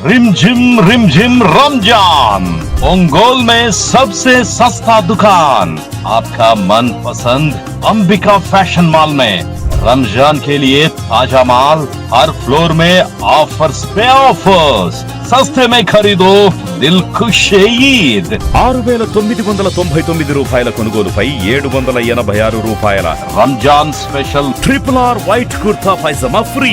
रिमझिम रिमझिम रमजान ओंगोल में सबसे सस्ता दुकान आपका मन पसंद अंबिका फैशन मॉल में रमजान के लिए ताजा माल हर फ्लोर में ऑफर्स पे ऑफर्स सस्ते में खरीदो दिल खुश ईद ఆరు వేల తొమ్మిది వందల తొంభై తొమ్మిది రూపాయల కొనుగోలుపై ఏడు వందల ఎనభై ఆరు రూపాయల Ramzan special triple R white kurta pyjama free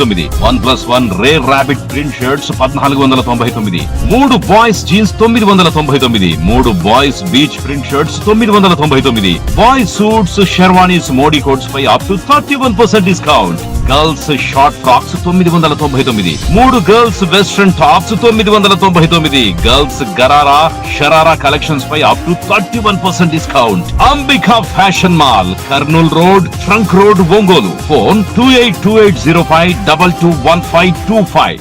తొమ్మిది. One plus one ray rabbit print shirts పద్నాలుగు వందల తొంభై తొమ్మిది. మూడు బాయ్స్ జీన్స్ తొమ్మిది వందల తొంభై తొమ్మిది. మూడు బాయ్స్ బీచ్ ప్రింట్ షర్ట్స్ తొమ్మిది వందల తొంభై తొమ్మిది. Boys suits sherwanis Modi coats pi up to thirty one percent discount girls short frocks తొమ్మిది వందల తొంభై తొమ్మిది. మూడు గర్ల్స్ వెస్ట్రన్ టాప్స్ తొమ్మిది వందల తొంభై తొమ్మిది. Girls gharara sharara collections pi up to thirty one percent discount Ambika fashion mall Kurnool road trunk road Ongole phone two eight two eight zero five double two one five two five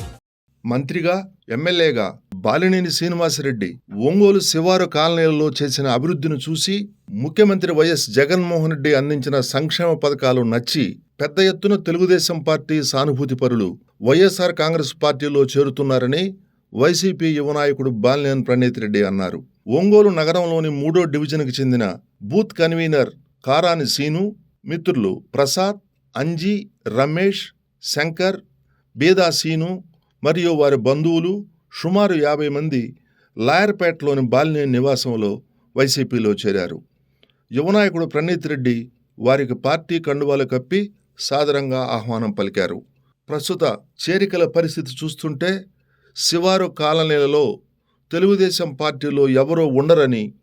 మంత్రిగా ఎమ్మెల్యేగా బాలినేని శ్రీనివాసరెడ్డి ఒంగోలు శివారు కాలనీలలో చేసిన అభివృద్ధిని చూసి ముఖ్యమంత్రి వైఎస్ జగన్మోహన్ రెడ్డి అందించిన సంక్షేమ పథకాలు నచ్చి పెద్ద ఎత్తున తెలుగుదేశం పార్టీ సానుభూతిపరులు వైఎస్ఆర్ కాంగ్రెస్ పార్టీలో చేరుతున్నారని వైసీపీ యువనాయకుడు బాలినేని ప్రణీత్ రెడ్డి అన్నారు. ఒంగోలు నగరంలోని మూడో డివిజన్కి చెందిన బూత్ కన్వీనర్ కారాని సీను మిత్రులు ప్రసాద్ అంజీ రమేష్ శంకర్ బేదాసీను మరియు వారి బంధువులు సుమారు యాభై మంది లాయర్పేటలోని బాలినే నివాసంలో వైసీపీలో చేరారు. యువనాయకుడు ప్రణీత్ రెడ్డి వారికి పార్టీ కండువాలు కప్పి సాదరంగా ఆహ్వానం పలికారు. ప్రస్తుత చేరికల పరిస్థితి చూస్తుంటే శివారు కాలనీలలో తెలుగుదేశం పార్టీలో ఎవరో ఉండరని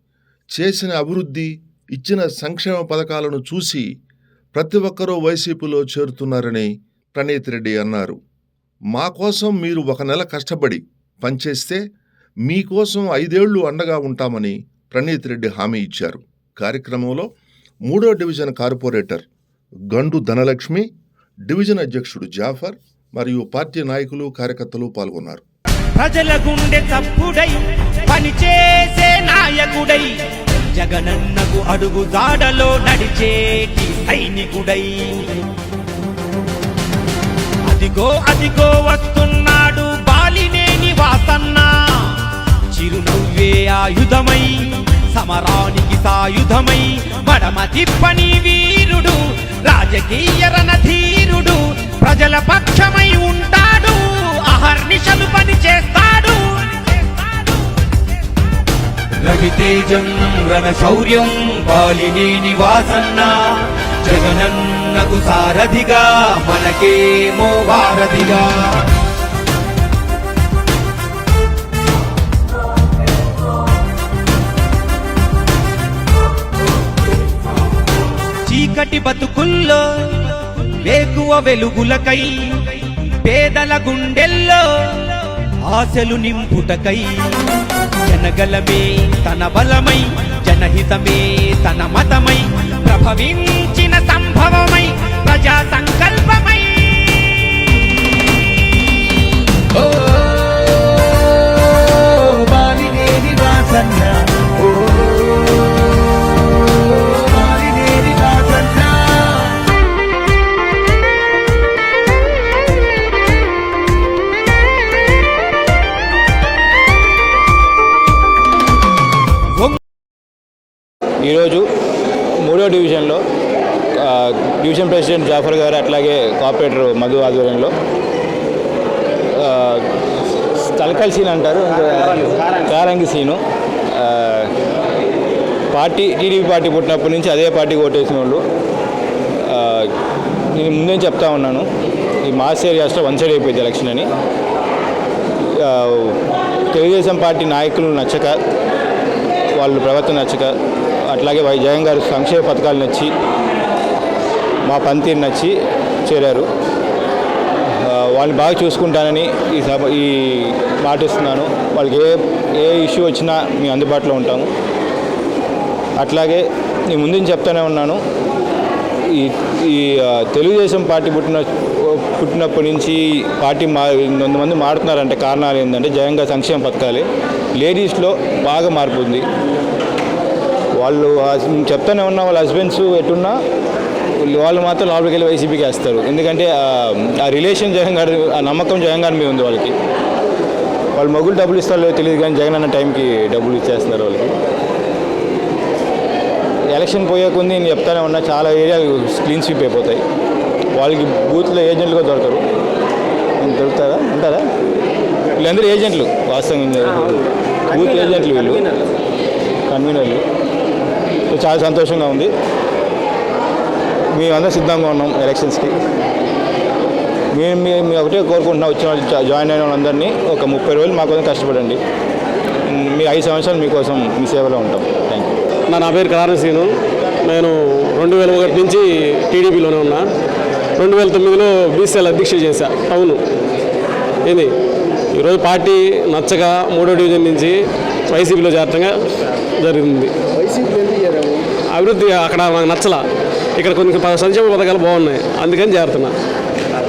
చేసిన అభివృద్ధి ఇచ్చిన సంక్షేమ పథకాలను చూసి ప్రతి ఒక్కరూ వైసీపీలో చేరుతున్నారని ప్రణీత్ రెడ్డి అన్నారు మా కోసం మీరు ఒక నెల కష్టపడి పనిచేస్తే మీకోసం ఐదేళ్ళు అండగా ఉంటామని ప్రణీత్ రెడ్డి హామీ ఇచ్చారు. కార్యక్రమంలో మూడో డివిజన్ కార్పొరేటర్ గండు ధనలక్ష్మి డివిజన్ అధ్యక్షుడు జాఫర్ మరియు పార్టీ నాయకులు కార్యకర్తలు పాల్గొన్నారు. ప్రజల గుండె చప్పుడై పనిచేసే నాయకుడై జగనన్నకు అడుగు దాడలో నడిచేటి సైనికుడై అదిగో అదిగో వస్తున్నాడు బాలినేని వాసన్న. చిరునవ్వే ఆయుధమై సమరానికి సాయుధమై మడమ తిప్పని వీరుడు రాజకీయ రణధీరుడు ప్రజల పక్షమై ఉంటాడు అహర్నిశలు పని చేస్తాడు. రవితేజం రణ శౌర్యం బాలినేని వాసన్న జగనన్నకు సారథిగా మనకేమో వారధిగా. చీకటి బతుకుల్లో వేకువ వెలుగులకై పేదల గుండెల్లో ఆశలు నింపుటకై. జనగలమే తన బలమై జనహితమే తన మతమై ప్రభవించి ప్రజా సంకల్పమై. బాలినేని వాసన్న. ఈరోజు డివిజన్ ప్రెసిడెంట్ జాఫర్ గారు అట్లాగే కార్పొరేటర్ మధు ఆధ్వర్యంలో తలకాయ తలకల్ సీన్ అంటారు కారంగి సీను. పార్టీ టీడీపీ పార్టీ పుట్టినప్పటి నుంచి అదే పార్టీకి ఓటేసిన వాళ్ళు. నేను ముందే చెప్తా ఉన్నాను ఈ మాస్ ఏరియాస్లో వన్ సైడ్ అయిపోయింది ఎలక్షన్ అని. తెలుగుదేశం పార్టీ నాయకులు నచ్చక వాళ్ళు ప్రవర్తన నచ్చక అట్లాగే వై జగన్ గారు సంక్షేమ పథకాలు నచ్చి మా పనితీరు నచ్చి చేరారు. వాళ్ళని బాగా చూసుకుంటానని ఈ సభ ఈ మాటిస్తున్నాను. వాళ్ళకి ఏ ఏ ఇష్యూ వచ్చినా మేము అందుబాటులో ఉంటాము. అట్లాగే నేను ముందు నుంచి చెప్తానే ఉన్నాను. ఈ ఈ తెలుగుదేశం పార్టీ పుట్టిన పుట్టినప్పటి నుంచి పార్టీ మా కొంతమంది మారుతున్నారంటే కారణాలు ఏంటంటే జగన్గా సంక్షేమ పథకాలే. లేడీస్లో బాగా మార్పు ఉంది. వాళ్ళు చెప్తానే ఉన్నా వాళ్ళ హస్బెండ్స్ ఎటున్నా వాళ్ళు మాత్రం లోపలికి వెళ్ళి వైసీపీకి వేస్తారు. ఎందుకంటే ఆ- రిలేషన్ జగన్ గారి ఆ నమ్మకం జగన్ గారి మీద ఉంది వాళ్ళకి. వాళ్ళు మొగులు డబ్బులు ఇస్తారో తెలియదు కానీ జగన్ అన్న టైంకి డబ్బులు ఇచ్చేస్తున్నారు వాళ్ళకి. ఎలక్షన్ పోయే కొంది నేను చెప్తానే ఉన్నా చాలా ఏరియాలు క్లీన్ స్వీప్ అయిపోతాయి. వాళ్ళకి బూత్లో ఏజెంట్లు కూడా దొరకరు. దొరుకుతారా? ఉంటారా? వీళ్ళందరూ ఏజెంట్లు వాస్తవంగా బూత్ ఏజెంట్లు వీళ్ళు. కన్వీనర్లు. సో చాలా సంతోషంగా ఉంది. మేమందరం సిద్ధంగా ఉన్నాం ఎలక్షన్స్కి. మేము మీ మీ ఒకటే కోరుకుంటున్నాం వచ్చిన జాయిన్ అయిన వాళ్ళందరినీ ఒక ముప్పై రోజులు మా కోసం కష్టపడండి. మీ ఐదు సంవత్సరాలు మీకోసం మీ సేవలో ఉంటాం. థ్యాంక్ యూ నా నా పేరు కరాన శ్రీను నేను రెండు వేల ఒకటి నుంచి టీడీపీలోనే ఉన్నా. రెండు వేల తొమ్మిదిలో బీసీఎల్ అధ్యక్ష చేశా. అవును. ఏంది? ఈరోజు పార్టీ నచ్చగా మూడో డివిజన్ నుంచి వైసీపీలో చేరటంగా జరిగింది. అభివృద్ధి అక్కడ నాకు నచ్చలా. ఇక్కడ కొన్ని ప- సంక్షేమ పథకాలు బాగున్నాయి. అందుకని చేరుతున్నా.